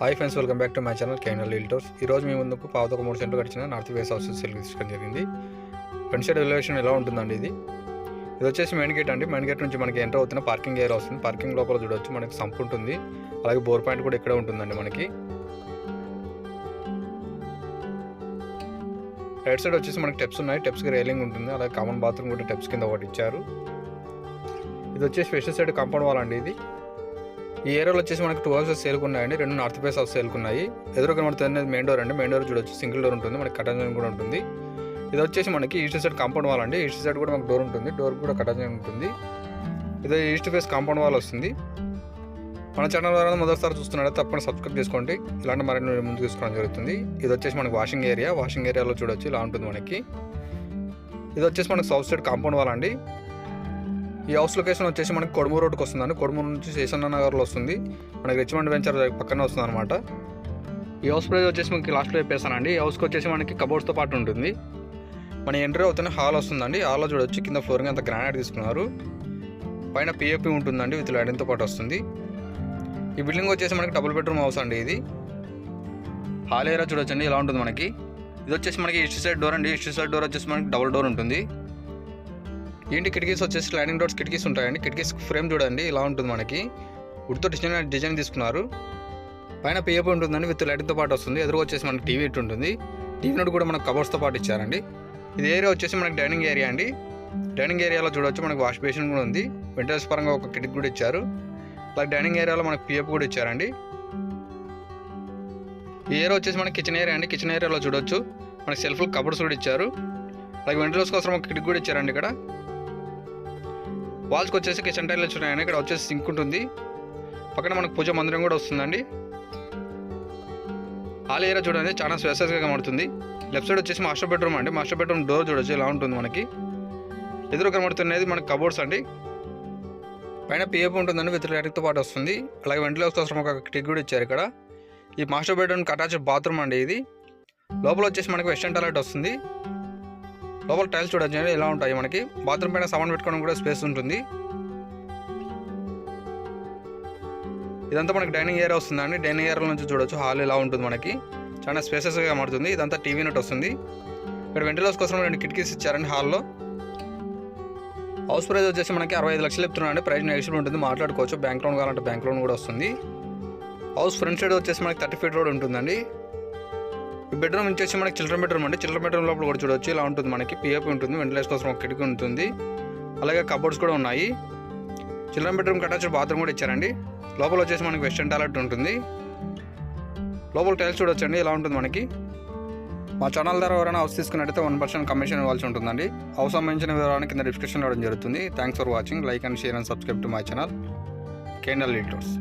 Hi friends welcome back to my channel candle liters ఈ రోజు మీ ముందుకు పావుతొక మూడు సెంట్లు గడిచిన నార్త్ వేస్ హౌస్ సెల్ తీసుకోవడం జరిగింది. ఫ్రంట్ సైడ్ ఎలివేషన్ ఎలా ఉంటుందండి ఇది? ఇది వచ్చేసి మెయిన్ గేట్ అండి. మెయిన్ గేట్ నుంచి మనకి ఎంటర్ అవుతున్న పార్కింగ్ ఏరియా వస్తుంది. పార్కింగ్ లోపల చూడవచ్చు మనకి సంప్ ఉంటుంది. అలాగే బోర్ పాయింట్ కూడా ఇక్కడే ఉంటుందండి మనకి. రైట్ సైడ్ వచ్చేసి మనకి టెప్స్ ఉన్నాయి. టెప్స్కి రైలింగ్ ఉంటుంది. అలాగే కామన్ బాత్రూమ్ కూడా టెప్స్ కింద ఒకటి ఇచ్చారు. ఇది వచ్చేసి వెస్ట్ సైడ్ కాంపౌండ్ వాల్ అండి ఇది. ఈ ఏరియాలో వచ్చేసి మనకి టూ హౌసెస్ సేల్కున్నాయండి రెండు నార్త్ ఫేస్ హౌస్ సేల్కున్నాయి ఎదురు కనబడుతుంది మెయిన్ డోర్ అండి. మెయిన్ డోర్ చూడొచ్చు. సింగిల్ డోర్ ఉంటుంది. మనకి కటాజన్ కూడా ఉంటుంది. ఇది వచ్చేసి మనకి ఈస్ట్ సైడ్ కాంపౌండ్ వాల్ అండి. ఈస్ట్ సైడ్ కూడా మనకు డోర్ ఉంటుంది. డోర్ కూడా కటాజన్ ఉంటుంది. ఇది ఈస్ట్ ఫేస్ కాంపౌండ్ వాల్ వస్తుంది. మన ఛానల్ ద్వారా మొదటిసారి చూస్తున్నాడు తప్పకుండా సబ్స్క్రైబ్ చేసుకోండి. ఇలాంటి మరిన్ని ముందు తీసుకోవడం జరుగుతుంది. ఇది వచ్చేసి మనకి వాషింగ్ ఏరియా వాషింగ్ ఏరియాలో చూడొచ్చు. ఇలా ఉంటుంది మనకి. ఇది వచ్చేసి మనకి సౌత్ సైడ్ కాంపౌండ్ వాల్ అండి. ఈ హౌస్ లొకేషన్ వచ్చేసి మనకి కొడుమూరు రోడ్కి వస్తుందండి. కొడుమూరు నుంచి శేషన్న నగర్లో వస్తుంది. మనకి రిచ్మండ్ వెంచర్ పక్కన వస్తుంది అనమాట ఈ హౌస్ ప్రైస్ వచ్చేసి మనకి లాస్ట్లో చెప్పేస్తానండి. ఈ హౌస్కి వచ్చేసి మనకి కబోర్డ్స్తో పాటు ఉంటుంది. మన ఎంట్రీ అవుతున్న హాల్ వస్తుందండి. హాల్లో చూడొచ్చు కింద ఫ్లోరింగ్ అంత గ్రానైట్ తీసుకున్నారు. పైన పిఎఫ్పి ఉంటుందండి విత్ లైడింగ్తో పాటు వస్తుంది. ఈ బిల్డింగ్ వచ్చేసి మనకి డబుల్ బెడ్రూమ్ హౌస్ అండి ఇది. హాల్ ఏరియా చూడొచ్చండి ఇలా ఉంటుంది మనకి. ఇది వచ్చేసి మనకి ఈస్ట్ సైడ్ డోర్ అండి. ఈస్ట్ సైడ్ డోర్ వచ్చేసి మనకి డబుల్ డోర్ ఉంటుంది. ఏంటి కిటికీస్ వచ్చేసి స్లైడింగ్ డోర్స్ కిటికీస్ ఉంటాయండి. కిటికీస్ ఫ్రేమ్ చూడండి ఇలా ఉంటుంది మనకి. వుడ్తో డిజైన్ డిజైన్ తీసుకున్నారు. పైన పిఎప్ ఉంటుందండి విత్ లైటింగ్తో పాటు వస్తుంది. ఎదురు వచ్చేసి మనకి టీవీ ఇటు ఉంటుంది. టీవీ నోట్ కూడా మనకు కబోర్డ్స్తో పాటు ఇచ్చారండి. ఇది ఏరియా వచ్చేసి మనకి డైనింగ్ ఏరియా అండి. డైనింగ్ ఏరియాలో చూడొచ్చు మనకి వాష్ బేసిన్ కూడా ఉంది. వెంటర్స్ పరంగా ఒక కిటికీ కూడా ఇచ్చారు. అలాగే డైనింగ్ ఏరియాలో మనకి పిఎఫ్ కూడా ఇచ్చారండి. ఈ ఏరియా వచ్చేసి మనకి కిచెన్ ఏరియా అండి. కిచెన్ ఏరియాలో చూడొచ్చు. మనకి సెల్ఫ్ కబోర్డ్స్ కూడా ఇచ్చారు. అలాగే వెంటర్స్ కోసం ఒక కిటికీ కూడా ఇచ్చారండి ఇక్కడ. వాల్స్కి వచ్చేసి కిచెన్ టైల్స్ ఉన్నాయండి ఇక్కడ వచ్చేసి సింక్ ఉంటుంది. పక్కన మనకు పూజ మందిరం కూడా వస్తుందండి. హాల్ ఏరియా చూడండి చాలా స్పేసెస్గా కనబడుతుంది. లెఫ్ట్ సైడ్ వచ్చేసి మాస్టర్ బెడ్రూమ్ అండి. మాస్టర్ బెడ్రూమ్ డోర్ చూడొచ్చు ఇలా ఉంటుంది మనకి. ఎదురు కనబడుతున్నది మనకి కబోర్డ్స్ అండి. పైన పిఎఫ్ ఉంటుందండి విత్ లైటింగ్తో పాటు వస్తుంది. అలాగే వెంటిలేషన్ కోసం ఒక టిక్ కూడా ఇచ్చారు ఇక్కడ. ఈ మాస్టర్ బెడ్రూమ్ అటాచ్డ్ బాత్రూమ్ అండి ఇది. లోపల వచ్చేసి మనకి వెస్టర్న్ టాయిలెట్ వస్తుంది. లోపల టైల్స్ చూడొచ్చు ఇలా ఉంటాయి మనకి. బాత్రూమ్ పైన సామాన్ పెట్టుకోవడం కూడా స్పేస్ ఉంటుంది. ఇదంతా మనకి డైనింగ్ ఏరియా వస్తుందండి. డైనింగ్ ఏరియా నుంచి చూడొచ్చు హాల్ ఇలా ఉంటుంది మనకి. చాలా స్పేసెస్గా మారుతుంది. ఇదంతా టీవీ నెట్ వస్తుంది. ఇక్కడ వెంటిలేషన్ కోసం రెండు కిటికీస్ ఇచ్చారండి హాల్లో. హౌస్ ప్రైస్ వచ్చేసి మనకి అరవై ఐదు లక్షలు చెప్తున్నాండి ప్రైస్ నెగిషియబుల్ ఉంటుంది. మాట్లాడుకోవచ్చు. బ్యాంక్ లోన్ కావాలంటే బ్యాంక్ లోన్ కూడా వస్తుంది. హౌస్ ఫ్రంట్ సైడ్ వచ్చేసి మనకి థర్టీ ఫీట్ రోడ్ ఉంటుందండి. ఈ బెడ్రూమ్ వచ్చేసి మనకి చిల్డ్రన్ బెడ్రూమ్ అండి. చిల్డ్రన్ బెడ్రూమ్ లోపల కూడా చూడొచ్చు. ఇలా ఉంటుంది మనకి. పిఎఫ్ ఉంటుంది. వెంటిలేషన్ కోసం ఒక కిటికీ ఉంటుంది. అలాగే కబోర్డ్స్ కూడా ఉన్నాయి. చిల్డ్రన్ బెడ్రూమ్ అటాచ్డ్ బాత్రూమ్ కూడా ఇచ్చారండి. లోపల వచ్చేసి మనకి వెస్టర్న్ టాయిలెట్ ఉంటుంది. లోపల టైల్స్ చూడొచ్చండి. ఇలా ఉంటుంది మనకి. మా ఛానల్ ద్వారా ఎవరైనా హౌస్ తీసుకున్నట్టయితే వన్ పర్సెంట్ కమిషన్ ఇవ్వాల్సి ఉంటుందండి. హౌస్ సంబంధించిన వివరాన్ని కింద డిస్క్రిప్షన్ ఇవ్వడం జరుగుతుంది. Thanks for watching like and share and subscribe to my channel candle liters